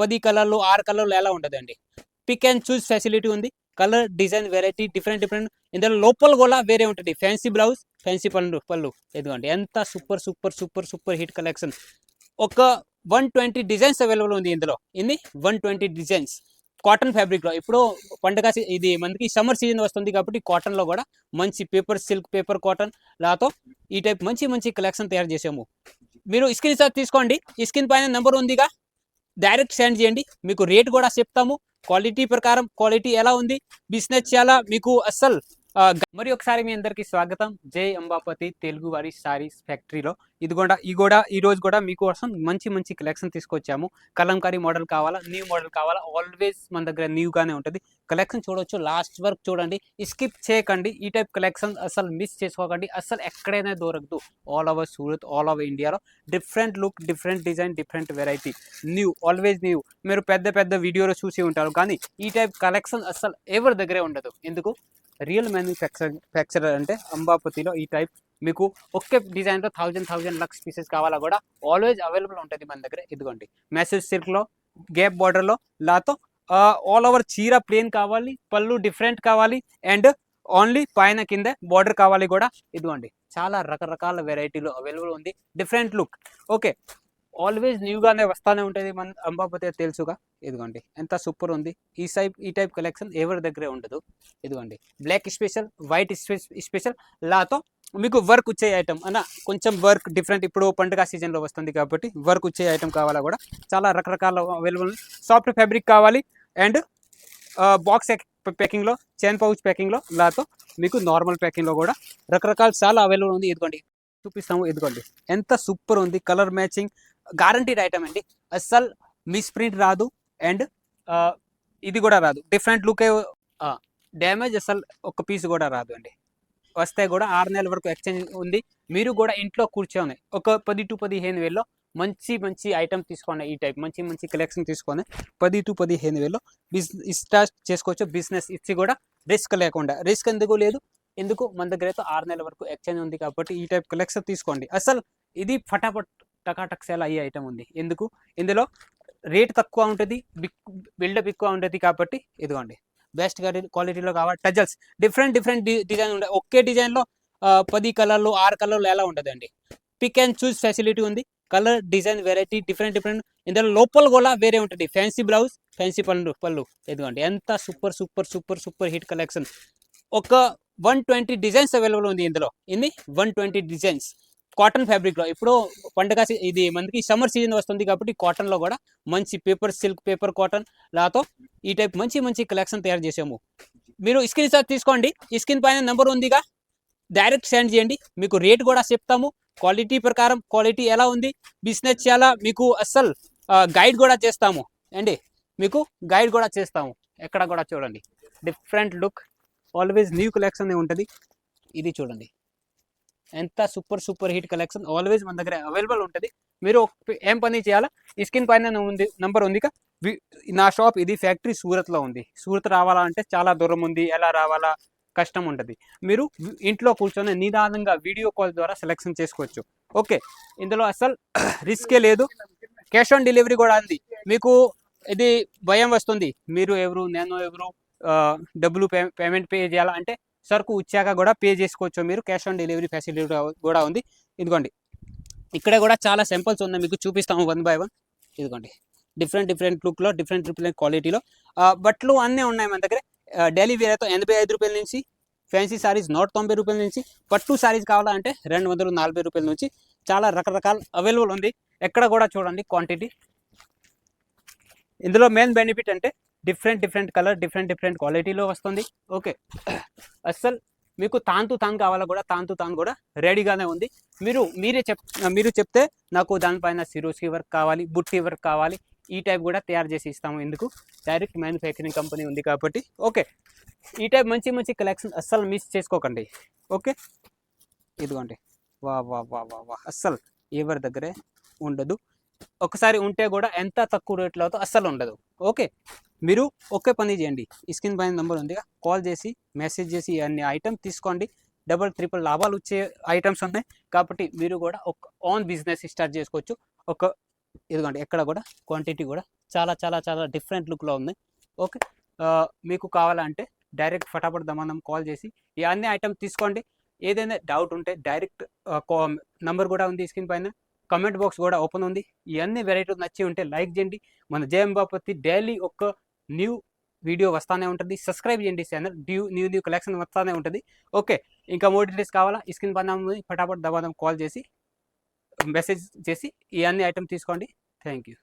పది కలర్లు ఆరు కలర్లు ఎలా ఉంటుందండి? పిక్ అండ్ చూస్ ఫెసిలిటీ ఉంది. Colour design variety different different ఇందులో లోపల కూడా వేరే ఉంటుంది. ఫ్యాన్సీ బ్లౌజ్ ఫ్యాన్సీ పళ్ళు పళ్ళు. ఎదుగోండి ఎంత super super super super hit collection ఒక వన్ ట్వంటీ డిజైన్స్ అవైలబుల్ ఉంది ఇందులో. ఇది వన్ ట్వంటీ డిజైన్స్ కాటన్ ఫ్యాబ్రిక్లో ఇప్పుడు పండుగ ఇది మనకి సమ్మర్ సీజన్ వస్తుంది కాబట్టి కాటన్లో కూడా మంచి పేపర్ సిల్క్ పేపర్ కాటన్ లాతో ఈ టైప్ మంచి మంచి కలెక్షన్ తయారు చేసాము మీరు స్క్రీన్ షాట్ తీసుకోండి. స్క్రీన్ పైన నెంబర్ ఉందిగా. డైరెక్ట్ సెండ్ చేయండి. మీకు రేట్ కూడా చెప్తాము. క్వాలిటీ ప్రకారం క్వాలిటీ ఎలా ఉంది? బిజినెస్ చాలా మీకు అస్సలు మరి ఒకసారి మీ అందరికీ స్వాగతం. జై అంబాపతి తెలుగు వారి సారీస్ ఫ్యాక్టరీలో. ఇది కూడా ఈ కూడా ఈ రోజు కూడా మీకోసం మంచి మంచి కలెక్షన్ తీసుకొచ్చాము. కలంకారీ మోడల్ కావాలా? న్యూ మోడల్ కావాలా? ఆల్వేస్ మన దగ్గర న్యూగానే ఉంటుంది. కలెక్షన్ చూడొచ్చు. లాస్ట్ వరకు చూడండి. స్కిప్ చేయకండి. ఈ టైప్ కలెక్షన్ అసలు మిస్ చేసుకోకండి. అసలు ఎక్కడైనా దొరకదు. All over Surat all over ఇండియాలో. Different look different design different variety. New always new. మీరు పెద్ద పెద్ద వీడియోలో చూసి ఉంటారు. కానీ ఈ టైప్ కలెక్షన్ అసలు ఎవరి దగ్గరే ఉండదు. ఎందుకు? రియల్ మ్యానుఫ్యాక్చర్ అంటే అంబాపతిలో ఈ టైప్ మీకు ఒకే డిజైన్లో థౌజండ్ థౌజండ్ లక్స్ పీసెస్ కావాలా కూడా ఆల్వేజ్ అవైలబుల్ ఉంటుంది మన దగ్గర. ఇదిగోండి. మెసేజ్ సిల్క్లో గ్యాప్ బార్డర్లో లాతో ఆల్ ఓవర్ చీర ప్లేన్ కావాలి పళ్ళు డిఫరెంట్ కావాలి అండ్ ఓన్లీ పైన కింద బార్డర్ కావాలి కూడా. ఇదిగోండి. చాలా రకరకాల వెరైటీలు అవైలబుల్ ఉంది. డిఫరెంట్ లుక్ ఓకే ఆల్వేస్ న్యూగానే వస్తానే ఉంటుంది మన అంబాపతి తెలుసుగా. ఇదిగోండి ఎంత సూపర్ ఉంది. ఈ సైప్ ఈ టైప్ కలెక్షన్ ఎవరి దగ్గరే ఉండదు. ఇదిగోండి బ్లాక్ స్పెషల్ వైట్ స్పెషల్ లాతో మీకు వర్క్ వచ్చే ఐటమ్ అన్న కొంచెం వర్క్ డిఫరెంట్ ఇప్పుడు పండుగ సీజన్లో వస్తుంది కాబట్టి వర్క్ వచ్చే ఐటమ్ కావాలా కూడా. చాలా రకరకాల అవైలబుల్ సాఫ్ట్ ఫ్యాబ్రిక్ కావాలి. అండ్ బాక్స్ ప్యాకింగ్లో చైన్ పౌచ్ ప్యాకింగ్లో లాతో మీకు నార్మల్ ప్యాకింగ్లో కూడా రకరకాల చాలా అవైలబుల్ ఉంది. ఇదిగోండి చూపిస్తాము. ఇదిగోండి ఎంత సూపర్ ఉంది. కలర్ మ్యాచింగ్ గ్యారంటీడ్ ఐటమ్ అండి. అస్సలు మిస్ప్రింట్ రాదు అండ్ ఇది కూడా రాదు. డిఫరెంట్ లుకే డ్యామేజ్ అసలు ఒక పీస్ కూడా రాదు అండి. వస్తే కూడా ఆరు నెలల వరకు ఎక్స్చేంజ్ ఉంది. మీరు కూడా ఇంట్లో కూర్చొని ఒక పది టు పదిహేను వేల్లో మంచి మంచి ఐటమ్ తీసుకోండి ఈ టైప్ మంచి మంచి కలెక్షన్ తీసుకొని పది టు పదిహేను వేల్లో బిజినెస్ స్టార్ట్ చేసుకోవచ్చు. బిజినెస్ ఇచ్చి కూడా రిస్క్ లేకుండా. రిస్క్ ఎందుకు లేదు? ఎందుకు? మన దగ్గర అయితే ఆరు నెలల వరకు ఎక్స్చేంజ్ ఉంది కాబట్టి ఈ టైప్ కలెక్షన్ తీసుకోండి. అసలు ఇది ఫటాఫట్ టకాటక్ సేల్ అయ్యే ఐటమ్ ఉంది. ఎందుకు? ఇందులో రేట్ తక్కువ ఉంటుంది బిక్ బిల్డప్ ఎక్కువ ఉంటుంది కాబట్టి ఇదిగోండి. బెస్ట్ క్వాలిటీలో కావాలి టజల్స్. డిఫరెంట్ డిఫరెంట్ డిజైన్ ఉంటాయి ఒకే డిజైన్లో పది కలర్లు ఆరు కలర్లు ఎలా ఉంటుందండి పిక్ అండ్ చూస్ ఫెసిలిటీ ఉంది. Colour design variety different different ఇందులో లోపల కూడా వేరే ఉంటుంది. ఫ్యాన్సీ బ్లౌజ్ ఫ్యాన్సీ పళ్ళు పళ్ళు. ఇదిగోండి. ఎంత super super super super hit collection ఒక వన్ ట్వంటీ డిజైన్స్ అవైలబుల్ ఉంది ఇందులో. ఇది వన్ ట్వంటీ డిజైన్స్. కాటన్ ఫ్యాబ్రిక్లో ఇప్పుడు పండుగ ఇది మనకి సమ్మర్ సీజన్ వస్తుంది కాబట్టి కాటన్లో కూడా మంచి పేపర్ సిల్క్ పేపర్ కాటన్ లాతో ఈ టైప్ మంచి మంచి కలెక్షన్ తయారు చేసాము. మీరు స్క్రీన్ షాట్ తీసుకోండి. స్కిన్ స్క్రీన్ పైన నెంబర్ ఉందిగా. డైరెక్ట్ సెండ్ చేయండి. మీకు రేట్ కూడా చెప్తాము. క్వాలిటీ ప్రకారం క్వాలిటీ ఎలా ఉంది? బిజినెస్ చాలా మీకు అస్సలు గైడ్ కూడా చేస్తాము. అండి మీకు గైడ్ కూడా చేస్తాము. ఎక్కడ కూడా చూడండి. Different look always new collection ఉంటుంది. ఇది చూడండి. ఎంత super super hit collection always మన దగ్గర అవైలబుల్ ఉంటుంది. మీరు ఏం పని చేయాలా? ఈ స్కిన్ పైన ఉంది నంబర్ ఉంది నా షాప్ ఇది ఫ్యాక్టరీ సూరత్లో ఉంది. సూరత్ రావాలా అంటే చాలా దూరం ఉంది ఎలా రావాలా? కష్టం ఉంటుంది. మీరు ఇంట్లో కూర్చొని నిదానంగా వీడియో కాల్ ద్వారా సెలెక్షన్ చేసుకోవచ్చు. ఓకే ఇందులో అసలు రిస్కే లేదు. క్యాష్ ఆన్ డెలివరీ కూడా ఉంది. మీకు ఇది భయం వస్తుంది. మీరు ఎవరు నేను ఎవరు డబ్బులు పే పేమెంట్ పే చేయాలా? అంటే సరుకు వచ్చాక కూడా పే చేసుకోవచ్చు. మీరు క్యాష్ ఆన్ డెలివరీ ఫెసిలిటీ కూడా ఉంది. ఇదిగోండి. ఇక్కడ కూడా చాలా సింపుల్స్ ఉన్నాయి. మీకు చూపిస్తాము వన్ బై వన్. ఇదిగోండి. డిఫరెంట్ డిఫరెంట్ లుక్లో డిఫరెంట్ డిఫరెంట్ క్వాలిటీలో. బట్టలు అన్నీ ఉన్నాయి మన దగ్గర. డైలీ వేర్ అయితే ఎనభై ఐదు రూపాయల నుంచి ఫ్యాన్సీ సారీస్ నూట తొంభై రూపాయల నుంచి పట్టు సారీస్ కావాలంటే రెండు వందల నలభై రూపాయల నుంచి చాలా రకరకాల అవైలబుల్ ఉంది. ఎక్కడ కూడా చూడండి క్వాంటిటీ. ఇందులో మెయిన్ బెనిఫిట్ అంటే different different colour different different క్వాలిటీలో వస్తుంది. ఓకే. అస్సలు మీకు తాంతు తాను కావాలా కూడా తాంతు తాను కూడా రెడీగానే ఉంది. మీరు మీరే చెప్ మీరు చెప్తే నాకు దానిపైన సిరోస్కి వర్క్ కావాలి బుట్టి వర్క్ కావాలి ఈ టైప్ కూడా తయారు చేసి ఇస్తాము ఎందుకు? డైరెక్ట్ మ్యానుఫ్యాక్చరింగ్ కంపెనీ ఉంది కాబట్టి. ఓకే. ఈ టైప్ మంచి మంచి కలెక్షన్ అస్సలు మిస్ చేసుకోకండి. ఓకే. ఇదిగోండి. వా వా వా వా వా. అస్సలు ఎవరి దగ్గరే ఉండదు. ఒకసారి ఉంటే కూడా ఎంత తక్కువ రేట్లో అవుతో అస్సలు ఉండదు. ఓకే? మీరు ఒకే పని చేయండి. స్క్రీన్ పైన నెంబర్ ఉంది కాల్ చేసి మెసేజ్ చేసి అన్ని ఐటమ్ తీసుకోండి. డబల్ ట్రిపుల్ లాభాలు వచ్చే ఐటమ్స్ ఉన్నాయి. కాబట్టి మీరు కూడా ఒక ఆన్ బిజినెస్ స్టార్ట్ చేసుకోవచ్చు. ఒక ఇదిగోండి ఎక్కడ కూడా క్వాంటిటీ కూడా చాలా చాలా చాలా డిఫరెంట్ లుక్లో ఉంది. ఓకే? మీకు కావాలంటే డైరెక్ట్ ఫటాఫట్ దమానం కాల్ చేసి ఈ అన్ని ఐటమ్ తీసుకోండి. ఏదైనా డౌట్ ఉంటే డైరెక్ట్ నంబర్ కూడా ఉంది స్క్రీన్ పైన. కమెంట్ బాక్స్ కూడా ఓపెన్ ఉంది. ఈ అన్ని వెరైటీలు నచ్చి ఉంటే లైక్ చేయండి. మన జయం బాపతి డైలీ ఒక న్యూ వీడియో వస్తానే ఉంటుంది. సబ్స్క్రైబ్ చేయండి channel new new new collection వస్తానే ఉంటుంది. ఓకే ఇంకా మోర్ డీటెయిల్స్ కావాలా? ఈ స్క్రీన్ పైన ఫటాఫట్ దబాదం కాల్ చేసి మెసేజ్ చేసి ఈ అన్ని ఐటమ్ తీసుకోండి. Thank you